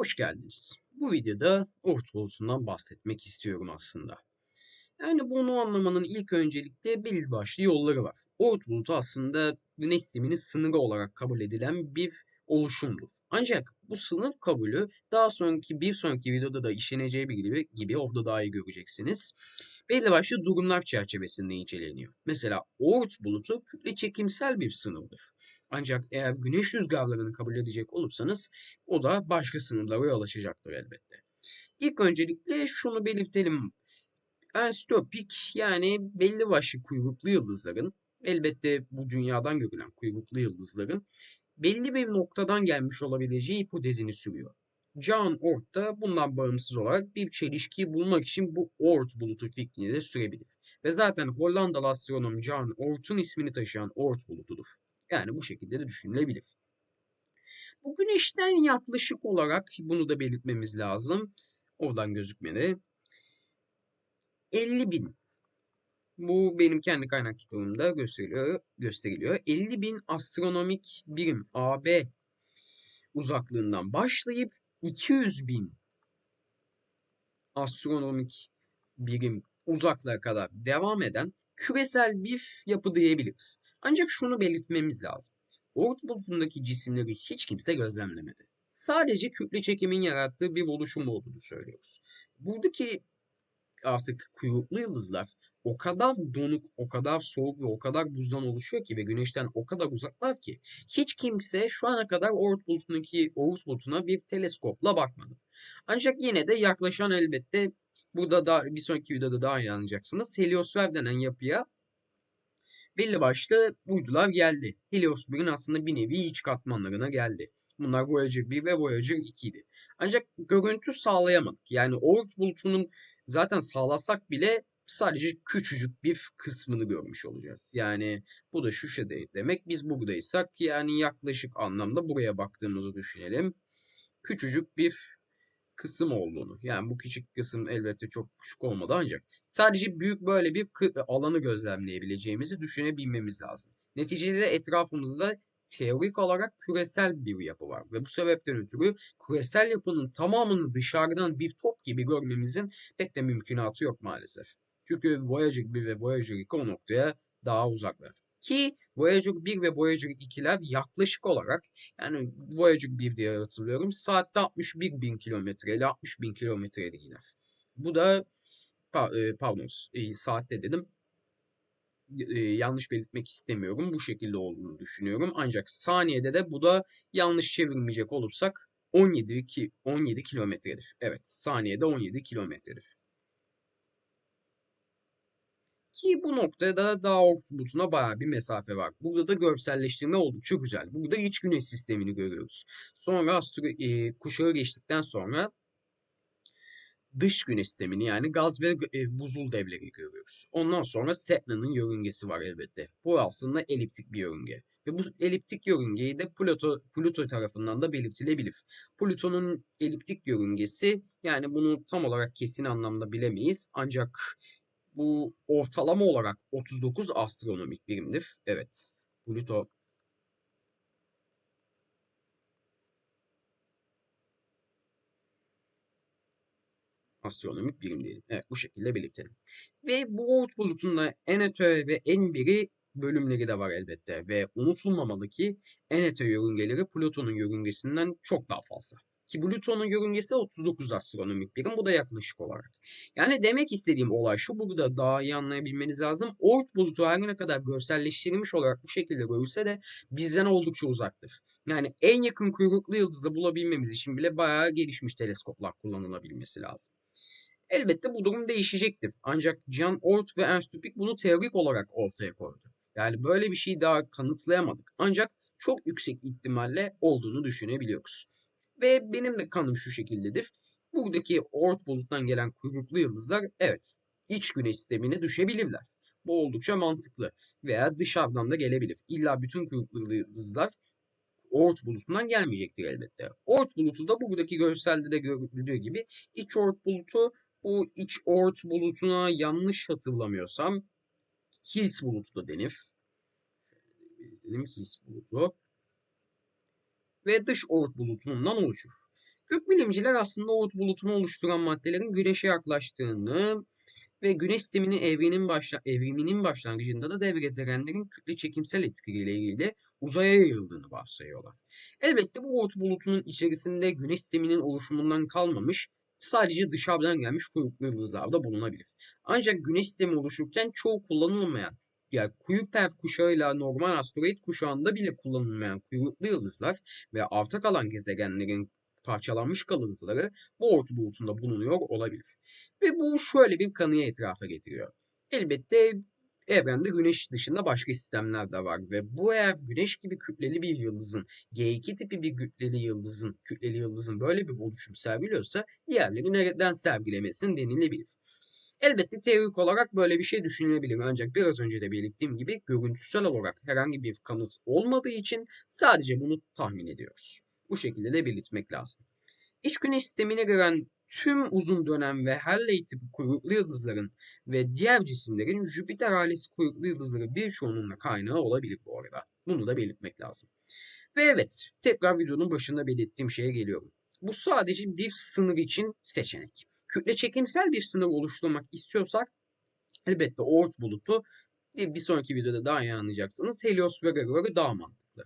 Hoş geldiniz. Bu videoda Oort bulutundan bahsetmek istiyorum aslında. Yani bunu anlamanın ilk öncelikle belli başlı yolları var. Oort bulutu aslında güneş sisteminin sınırı olarak kabul edilen bir oluşumdur. Ancak bu sınıf kabulü daha sonraki bir sonraki videoda da işleneceği gibi, gibi orada daha iyi göreceksiniz. Belli başlı durumlar çerçevesinde inceleniyor. Mesela Oort bulutu kütle çekimsel bir sınırdır. Ancak eğer güneş rüzgarlarını kabul edecek olursanız o da başka sınırlara yol açacaktır elbette. İlk öncelikle şunu belirtelim. Enstopik yani belli başlı kuyruklu yıldızların elbette bu dünyadan görülen kuyruklu yıldızların belli bir noktadan gelmiş olabileceği hipotezini sürüyor. John Oort da bundan bağımsız olarak bir çelişkiyi bulmak için bu Oort bulutu fikrini de sürebilir. Ve zaten Hollandalı astronom John Oort'un ismini taşıyan Oort bulutudur. Yani bu şekilde de düşünülebilir. Bu güneşten yaklaşık olarak bunu da belirtmemiz lazım. Oradan gözükmedi. 50 bin. Bu benim kendi kaynak kitabımda gösteriliyor. gösteriliyor. 50 bin astronomik birim AB uzaklığından başlayıp 200 bin astronomik birim uzaklığa kadar devam eden küresel bir yapı diyebiliriz. Ancak şunu belirtmemiz lazım. Oort bulutundaki cisimleri hiç kimse gözlemlemedi. Sadece kütle çekimin yarattığı bir oluşum olduğunu söylüyoruz. Buradaki artık kuyruklu yıldızlar o kadar donuk, o kadar soğuk ve o kadar buzdan oluşuyor ki ve güneşten o kadar uzaklar ki hiç kimse şu ana kadar Oort bulutundaki Oort bulutuna bir teleskopla bakmadı. Ancak yine de yaklaşan elbette burada da bir sonraki videoda daha iyi anlayacaksınız. Heliosfer denen yapıya belli başlı uydular geldi. Helios 1'in aslında bir nevi iç katmanlarına geldi. Bunlar Voyager 1 ve Voyager 2 idi. Ancak görüntü sağlayamadık. Yani Oort bulutunun zaten sağlasak bile sadece küçücük bir kısmını görmüş olacağız. Yani bu da şu şey demek biz buradaysak yani yaklaşık anlamda buraya baktığımızı düşünelim. Küçücük bir kısım olduğunu. Yani bu küçük kısım elbette çok küçük olmadı ancak sadece büyük böyle bir alanı gözlemleyebileceğimizi düşünebilmemiz lazım. Neticede etrafımızda teorik olarak küresel bir yapı var ve bu sebepten ötürü küresel yapının tamamını dışarıdan bir top gibi görmemizin pek de mümkünatı yok maalesef. Çünkü Voyager 1 ve Voyager 2 o noktaya daha uzaklar. Ki Voyager 1 ve Voyager 2'ler yaklaşık olarak yani Voyager 1 diye hatırlıyorum saatte 61 bin kilometre ile 60 bin kilometre iner. Bu da e, pardon e, saatte dedim e, yanlış belirtmek istemiyorum. Bu şekilde olduğunu düşünüyorum. Ancak saniyede de bu da yanlış çevirmeyecek olursak 17 ki 17 kilometredir. Evet, saniyede 17 kilometredir. Ki bu noktada daha bulutuna bayağı bir mesafe var. Burada da görselleştirme oldukça güzel. Burada iç güneş sistemini görüyoruz. Sonra astro, e, kuşağı geçtikten sonra dış güneş sistemini yani gaz ve e, buzul devleri görüyoruz. Ondan sonra Saturn'ın yörüngesi var elbette. Bu aslında eliptik bir yörünge. Ve bu eliptik yörüngeyi de Pluto, Pluto tarafından da belirtilebilir. Plüton'un eliptik yörüngesi yani bunu tam olarak kesin anlamda bilemeyiz. Ancak bu ortalama olarak 39 astronomik birimdir. Evet. Pluto astronomik birim diyelim. Evet bu şekilde belirtelim. Ve bu Oort bulutunda en öte ve en biri bölümleri de var elbette. Ve unutulmamalı ki en öte yörüngeleri Plüton'un yörüngesinden çok daha fazla. Ki Plüton'un yörüngesi 39 astronomik birim. Bu da yaklaşık olarak. Yani demek istediğim olay şu burada daha iyi anlayabilmeniz lazım. Oort bulutu her ne kadar görselleştirilmiş olarak bu şekilde görülse de bizden oldukça uzaktır. Yani en yakın kuyruklu yıldızı bulabilmemiz için bile bayağı gelişmiş teleskoplar kullanılabilmesi lazım. Elbette bu durum değişecektir. Ancak John Oort ve Ernst Tupik bunu teorik olarak ortaya koydu. Yani böyle bir şeyi daha kanıtlayamadık. Ancak çok yüksek ihtimalle olduğunu düşünebiliyoruz. Ve benim de kanım şu şekildedir. Buradaki Oort buluttan gelen kuyruklu yıldızlar evet iç güneş sistemine düşebilirler. Bu oldukça mantıklı. Veya dışarıdan da gelebilir. İlla bütün kuyruklu yıldızlar Oort bulutundan gelmeyecektir elbette. Oort bulutu da buradaki görselde de görüldüğü gibi iç Oort bulutu bu iç Oort bulutuna yanlış hatırlamıyorsam Hills bulutu da denir. Şöyle Hills bulutu ve dış Oort bulutundan oluşur. Gökbilimciler aslında Oort bulutunu oluşturan maddelerin Güneş'e yaklaştığını ve Güneş sisteminin evrenin başla evriminin başlangıcında da dev gezegenlerin kütle çekimsel etkileriyle uzaya yayıldığını varsayıyorlar. Elbette bu Oort bulutunun içerisinde Güneş sisteminin oluşumundan kalmamış, sadece dışarıdan gelmiş kuyruklu yıldızlar da bulunabilir. Ancak Güneş sistemi oluşurken çoğu kullanılmayan yani Kuiper kuşağıyla normal asteroid kuşağında bile kullanılmayan kuyruklu yıldızlar ve arta kalan gezegenlerin parçalanmış kalıntıları bu Oort bulutunda bulunuyor olabilir. Ve bu şöyle bir kanıya etrafa getiriyor. Elbette evrende Güneş dışında başka sistemler de var ve bu eğer Güneş gibi kütleli bir yıldızın, G2 tipi bir kütleli yıldızın, kütleli yıldızın böyle bir oluşum sergiliyorsa diğerleri neden sergilemesin denilebilir. Elbette teorik olarak böyle bir şey düşünülebilir ancak biraz önce de belirttiğim gibi görüntüsel olarak herhangi bir kanıt olmadığı için sadece bunu tahmin ediyoruz. Bu şekilde de belirtmek lazım. İç güneş sistemine giren tüm uzun dönem ve Halley tipi kuyruklu yıldızların ve diğer cisimlerin Jüpiter ailesi kuyruklu yıldızları birçoğunun kaynağı olabilir bu arada. Bunu da belirtmek lazım. Ve evet, tekrar videonun başında belirttiğim şeye geliyorum. Bu sadece bir sınır için seçenek. Kütle çekimsel bir sınır oluşturmak istiyorsak elbette Oort bulutu bir sonraki videoda daha iyi anlayacaksınız. Heliosfer'e göre daha mantıklı.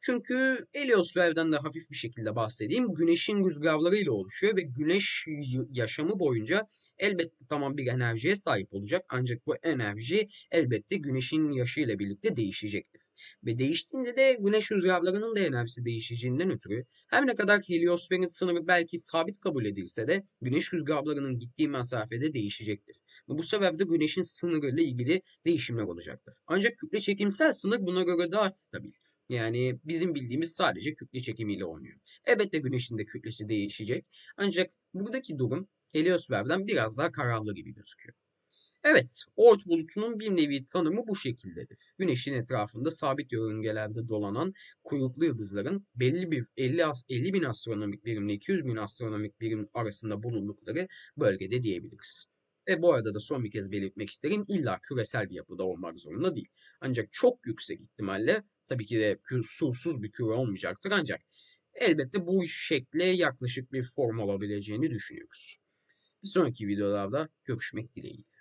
Çünkü heliosferden de hafif bir şekilde bahsedeyim. Güneşin rüzgarlarıyla oluşuyor ve güneş yaşamı boyunca elbette tamam bir enerjiye sahip olacak. Ancak bu enerji elbette güneşin yaşıyla birlikte değişecektir. Ve değiştiğinde de güneş rüzgarlarının da enerjisi değişeceğinden ötürü her ne kadar heliosferin sınırı belki sabit kabul edilse de güneş rüzgarlarının gittiği mesafede değişecektir. Bu sebeple güneşin sınırıyla ilgili değişimler olacaktır. Ancak kütle çekimsel sınır buna göre daha stabil. Yani bizim bildiğimiz sadece kütle çekimiyle oynuyor. Elbette güneşin de kütlesi değişecek. Ancak buradaki durum heliosferden biraz daha kararlı gibi gözüküyor. Evet, Oort bulutunun bir nevi tanımı bu şekildedir. Güneşin etrafında sabit yörüngelerde dolanan kuyruklu yıldızların belli bir 50, 50 bin astronomik birimle 200 bin astronomik birim arasında bulundukları bölgede diyebiliriz. Ve bu arada da son bir kez belirtmek isterim illa küresel bir yapıda olmak zorunda değil. Ancak çok yüksek ihtimalle tabii ki de sursuz bir küre olmayacaktır ancak elbette bu şekle yaklaşık bir form olabileceğini düşünüyoruz. Bir sonraki videolarda görüşmek dileğiyle.